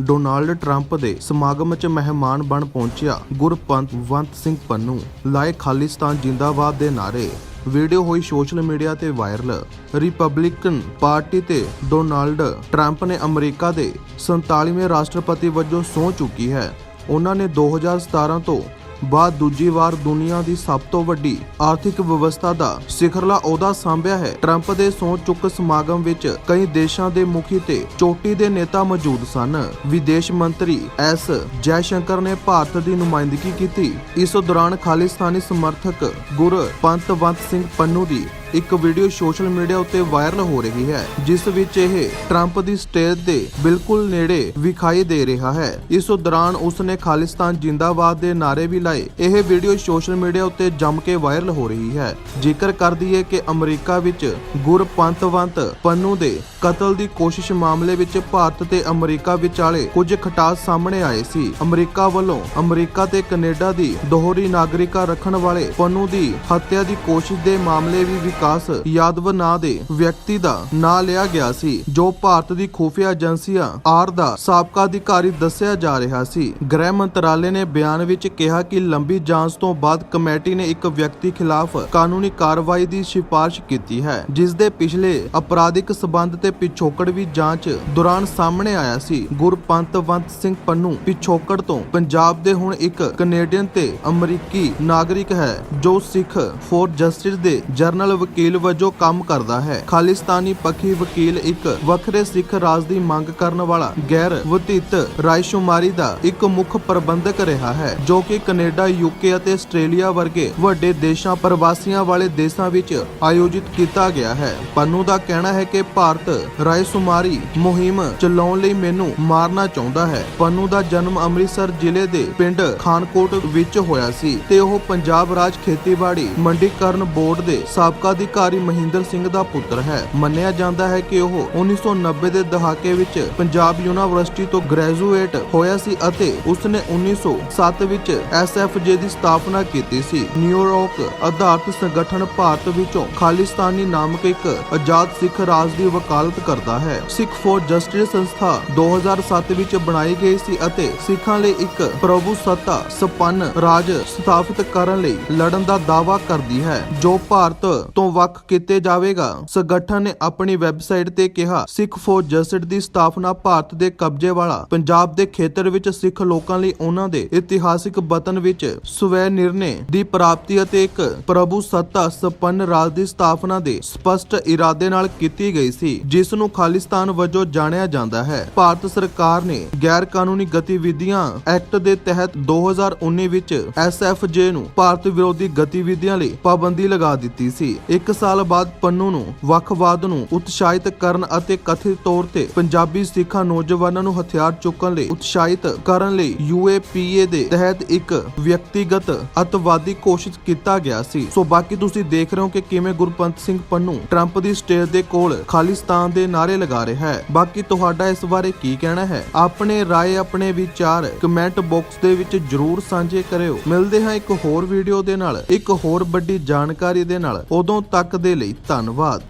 Donald Trump ਦੇ ਸਮਾਗਮ 'ਚ ਮਹਿਮਾਨ ਬਣ ਪਹੁੰਚਿਆ ਗੁਰਪੰਤ ਸਿੰਘ ਪੰਨੂ। ਲਾਏ ਖਾਲਿਸਤਾਨ ਜਿੰਦਾਬਾਦ ਦੇ ਨਾਰੇ। ਵੀਡੀਓ ਹੋਈ ਸੋਸ਼ਲ ਮੀਡੀਆ ਤੇ ਵਾਇਰਲ। ਰਿਪਬਲਿਕਨ ਪਾਰਟੀ ਤੇ ਡੋਨਾਲਡ ਟਰੰਪ ਨੇ ਅਮਰੀਕਾ ਦੇ 47ਵੇਂ ਰਾਸ਼ਟਰਪਤੀ ਵਜੋਂ ਸਹੁੰ ਚੁੱਕੀ ਹੈ। ਉਹਨਾਂ ਨੇ 2017 ਤੋਂ ਬਾਅਦ ਦੂਜੀ ਵਾਰ ਦੁਨੀਆ ਦੀ ਸਭ ਤੋਂ ਵੱਡੀ ਆਰਥਿਕ ਵਿਵਸਥਾ ਦਾ ਸਿਖਰਲਾ ਅਹੁਦਾ ਸੰਭਿਆ ਹੈ। ਟਰੰਪ ਦੇ ਸਹੁੰ ਚੁੱਕ ਸਮਾਗਮ ਵਿੱਚ ਕਈ ਦੇਸ਼ਾਂ ਦੇ ਮੁਖੀ ਤੇ ਚੋਟੀ ਦੇ ਨੇਤਾ ਮੌਜੂਦ ਸਨ। ਵਿਦੇਸ਼ ਮੰਤਰੀ ਐਸ. ਜੈਸ਼ੰਕਰ ਨੇ ਭਾਰਤ ਦੀ ਨੁਮਾਇੰਦਗੀ ਕੀਤੀ। ਇਸ ਦੌਰਾਨ ਖਾਲਿਸਤਾਨੀ ਸਮਰਥਕ ਗੁਰ ਪੰਤਵੰਤ ਸਿੰਘ ਪੰਨੂ ਦੀ ਇੱਕ ਵੀਡੀਓ ਸੋਸ਼ਲ ਮੀਡੀਆ ਉੱਤੇ ਵਾਇਰਲ ਹੋ ਰਹੀ ਹੈ, ਜਿਸ ਵਿੱਚ ਇਹ ਟਰੰਪ ਦੀ ਸਟੇਜ ਦੇ ਬਿਲਕੁਲ ਨੇੜੇ ਵਿਖਾਈ ਦੇ ਰਿਹਾ ਹੈ। ਇਸ ਦੌਰਾਨ ਉਸਨੇ ਖਾਲਿਸਤਾਨ ਜਿੰਦਾਬਾਦ ਦੇ ਨਾਰੇ ਵੀ ਲਾਏ। ਇਹ ਵੀਡੀਓ ਸੋਸ਼ਲ ਮੀਡੀਆ ਉੱਤੇ ਜੰਮ ਕੇ ਵਾਇਰਲ ਹੋ ਰਹੀ ਹੈ। ਜ਼ਿਕਰ ਕਰਦੀ ਹੈ ਕਿ ਅਮਰੀਕਾ ਵਿੱਚ ਗੁਰਪੰਤਵੰਤ ਪੰਨੂ ਦੇ ਕਤਲ ਦੀ ਕੋਸ਼ਿਸ਼ ਮਾਮਲੇ ਵਿੱਚ ਭਾਰਤ ਤੇ ਅਮਰੀਕਾ ਵਿਚਾਲੇ ਕੁਝ ਖਟਾਸ ਸਾਹਮਣੇ ਆਏ ਸੀ। ਅਮਰੀਕਾ ਵੱਲੋਂ ਅਮਰੀਕਾ ਤੇ ਕੈਨੇਡਾ ਦੀ ਦੋਹਰੀ ਨਾਗਰਿਕਾ ਰੱਖਣ ਵਾਲੇ ਪੰਨੂ ਦੀ ਹੱਤਿਆ ਦੀ ਕੋਸ਼ਿਸ਼ ਦੇ ਮਾਮਲੇ ਵੀ ਵਿਕਾਸ ਯਾਦਵ ਨਾਂ ਦੇ ਵਿਅਕਤੀ ਦਾ ਨਾਂ ਲਿਆ ਗਿਆ ਸੀ, ਜੋ ਭਾਰਤ ਦੀ ਖੁਫੀਆ ਏਜੰਸੀਆਂ ਆਰ ਦਾ ਸਾਬਕਾ ਅਧਿਕਾਰੀ ਦੱਸਿਆ ਜਾ ਰਿਹਾ ਸੀ। ਗ੍ਰਹਿ ਮੰਤਰਾਲੇ ਨੇ ਬਿਆਨ ਵਿੱਚ ਕਿਹਾ ਕਿ ਲੰਬੀ ਜਾਂਚ ਤੋਂ ਬਾਅਦ ਕਮੇਟੀ ਨੇ ਇੱਕ ਵਿਅਕਤੀ ਖਿਲਾਫ ਕਾਨੂੰਨੀ ਕਾਰਵਾਈ ਦੀ ਸਿਫਾਰਿਸ਼ ਕੀਤੀ ਹੈ, ਜਿਸ ਦੇ ਪਿਛਲੇ ਅਪਰਾਧਿਕ ਸਬੰਧ ਤੇ ਪਿਛੋਕੜ ਵੀ ਜਾਂਚ ਦੌਰਾਨ ਸਾਹਮਣੇ ਆਇਆ ਸੀ। ਗੁਰਪੰਤਵੰਤ ਸਿੰਘ ਪੰਨੂ ਪਿਛੋਕੜ ਤੋਂ ਪੰਜਾਬ ਦੇ ਹੁਣ ਇੱਕ ਕੈਨੇਡੀਅਨ ਤੇ ਅਮਰੀਕੀ ਨਾਗਰਿਕ ਹੈ, ਜੋ ਸਿੱਖ ਫੋਰ ਜਸਟਿਸ ਦੇ ਜਰਨਲ ਵਕੀਲ ਵਜੋਂ ਕੰਮ ਕਰਦਾ ਹੈ। ਖਾਲਿਸਤਾਨੀ ਪੱਖੀ ਵਕੀਲ ਇੱਕ ਵੱਖਰੇ ਸਿੱਖ ਰਾਜ ਦੀ ਮੰਗ ਕਰਨ ਵਾਲਾ ਗੈਰ ਵਧੀਤ ਰਾਇਸ਼ੁਮਾਰੀ ਦਾ ਇੱਕ ਮੁੱਖ ਪ੍ਰਬੰਧਕ ਰਿਹਾ ਹੈ, ਜੋ ਕਿ ਕੈਨੇਡਾ, ਯੂਕੇ ਅਤੇ ਆਸਟ੍ਰੇਲੀਆ ਵਰਗੇ ਵੱਡੇ ਦੇਸ਼ਾਂ, ਪ੍ਰਵਾਸੀਆਂ ਵਾਲੇ ਦੇਸ਼ਾਂ ਵਿੱਚ ਆਯੋਜਿਤ ਕੀਤਾ ਗਿਆ ਹੈ। ਪੰਨੂ ਦਾ ਕਹਿਣਾ ਹੈ ਕਿ ਭਾਰਤ ਰਾਇਸ਼ੁਮਾਰੀ ਮੁਹਿੰਮ ਚਲਾਉਣ ਲਈ ਮੈਨੂੰ ਮਾਰਨਾ ਚਾਹੁੰਦਾ ਹੈ। ਪੰਨੂ ਦਾ ਜਨਮ ਅੰਮ੍ਰਿਤਸਰ ਜ਼ਿਲ੍ਹੇ ਦੇ ਪਿੰਡ ਖਾਨਕੋਟ ਵਿੱਚ ਹੋਇਆ ਸੀ ਤੇ ਉਹ ਪੰਜਾਬ ਰਾਜ ਖੇਤੀਬਾੜੀ ਮੰਡੀਕਰਨ ਬੋਰਡ ਦੇ ਸਾਬਕਾ ਅਧਿਕਾਰੀ ਮਹਿੰਦਰ ਸਿੰਘ ਦਾ ਪੁੱਤਰ ਹੈ। ਮੰਨਿਆ ਜਾਂਦਾ ਹੈ ਕਿ ਉਹ 1990 ਦੇ ਦਹਾਕੇ ਵਿੱਚ ਪੰਜਾਬ ਯੂਨੀਵਰਸਿਟੀ ਤੋਂ ਗ੍ਰੈਜੂਏਟ ਹੋਇਆ ਸੀ ਅਤੇ ਉਸਨੇ 1907 ਵਿੱਚ ਐਸਐਫਜੇ ਦੀ ਸਥਾਪਨਾ ਕੀਤੀ ਸੀ। ਨਿਊਯਾਰਕ ਆਧਾਰਿਤ ਸੰਗਠਨ ਭਾਰਤ ਵਿੱਚੋਂ ਖਾਲਿਸਤਾਨੀ ਨਾਮਕ ਇੱਕ ਆਜ਼ਾਦ ਸਿੱਖ ਰਾਜ ਦੀ ਵਕਾਲਤ ਕਰਦਾ ਹੈ। ਸਿੱਖ ਫੋਰ ਜਸਟਿਸ ਸੰਸਥਾ 2007 ਵਿੱਚ ਬਣਾਈ ਗਈ ਸੀ ਅਤੇ ਸਿੱਖਾਂ ਲਈ ਇੱਕ ਪ੍ਰਭੂ ਸੱਤਾ ਸੰਪੰਨ ਰਾਜ ਸਥਾਪਿਤ ਕਰਨ ਲਈ ਲੜਨ ਦਾ ਦਾਅਵਾ ਕਰਦੀ ਹੈ, ਜੋ ਭਾਰਤ ਤੋਂ ਵੱਖ ਕੀਤੇ ਜਾਵੇਗਾ। ਸੰਗਠਨ ਨੇ ਆਪਣੀ ਵੈਬਸਾਈਟ ਤੇ ਕਿਹਾ, ਸਿੱਖ ਫੋਰ ਜਸਟਿਸ ਦੀ ਸਥਾਪਨਾ ਭਾਰਤ ਦੇ ਕਬਜ਼ੇ ਵਾਲਾ, ਪੰਜਾਬ ਦੇ ਖੇਤਰ ਵਿੱਚ ਸਿੱਖ ਲੋਕਾਂ ਲਈ ਉਹਨਾਂ ਦੇ ਇਤਿਹਾਸਿਕ ਵਤਨ ਵਿੱਚ ਸਵੈ ਨਿਰਣੇ ਦੀ ਪ੍ਰਾਪਤੀ ਅਤੇ ਇੱਕ ਪ੍ਰਭੂ ਸੱਤਾ ਸੰਪੰਨ ਰਾਜ ਦੀ ਸਥਾਪਨਾ ਦੇ ਸਪਸ਼ਟ ਇਰਾਦੇ ਨਾਲ ਕੀਤੀ ਗਈ ਸੀ, ਜਿਸ ਨੂੰ ਖਾਲਿਸਤਾਨ ਵਜੋਂ ਜਾਣਿਆ ਜਾਂਦਾ ਹੈ। ਭਾਰਤ ਸਰਕਾਰ ਨੇ ਗੈਰ ਕਾਨੂੰਨੀ ਗਤੀਵਿਧੀਆਂ ਐਕਟ ਦੇ ਤਹਿਤ 2019 ਵਿੱਚ ਐਸਐਫਜੇ ਨੂੰ ਭਾਰਤ ਵਿਰੋਧੀ ਗਤੀਵਿਧੀਆਂ ਲਈ ਪਾਬੰਦੀ ਲਗਾ ਦਿੱਤੀ ਸੀ। ਇੱਕ ਸਾਲ ਬਾਅਦ ਪੰਨੂ ਨੂੰ, ਵੱਖਵਾਦ ਨੂੰ ਉਤਸ਼ਾਹਿਤ ਕਰਨ ਅਤੇ ਕਥਿਤ ਤੌਰ ਤੇ ਪੰਜਾਬੀ ਸਿੱਖਾਂ ਨੌਜਵਾਨਾਂ ਨੂੰ ਹਥਿਆਰ ਚੁੱਕਣ ਲਈ ਉਤਸ਼ਾਹਿਤ ਕਰਨ ਲਈ ਯੂਏਪੀਏ ਦੇ ਤਹਿਤ ਇੱਕ ਵਿਅਕਤੀਗਤ ਅਤਵਾਦੀ ਘੋਸ਼ਿਤ ਕੀਤਾ ਗਿਆ ਸੀ। ਸੋ ਬਾਕੀ ਤੁਸੀਂ ਦੇਖ ਰਹੇ ਹੋ ਕਿ ਕਿਵੇਂ ਗੁਰਪੰਤ ਸਿੰਘ ਪੰਨੂ ਟਰੰਪ ਦੀ ਸਟੇਜ ਦੇ ਕੋਲ ਖਾਲਿਸਤਾਨ ਦੇ ਨਾਰੇ ਲਗਾ ਰਿਹਾ ਹੈ। ਬਾਕੀ ਤੁਹਾਡਾ ਇਸ ਬਾਰੇ ਕੀ ਕਹਿਣਾ ਹੈ? ਆਪਣੇ ਰਾਏ, ਆਪਣੇ ਵਿਚਾਰ ਕਮੈਂਟ ਬਾਕਸ ਦੇ ਵਿੱਚ ਜਰੂਰ ਸਾਂਝੇ ਕਰਿਓ। ਮਿਲਦੇ ਹਾਂ ਇੱਕ ਹੋਰ ਵੀਡੀਓ ਦੇ ਨਾਲ। ਇੱਕ ਹੋਰ ਵੱਡੀ ਜਾਣਕਾਰੀ ਦੇ ਨਾਲ। ਉਦੋਂ ਤੱਕ ਦੇ ਲਈ ਧੰਨਵਾਦ।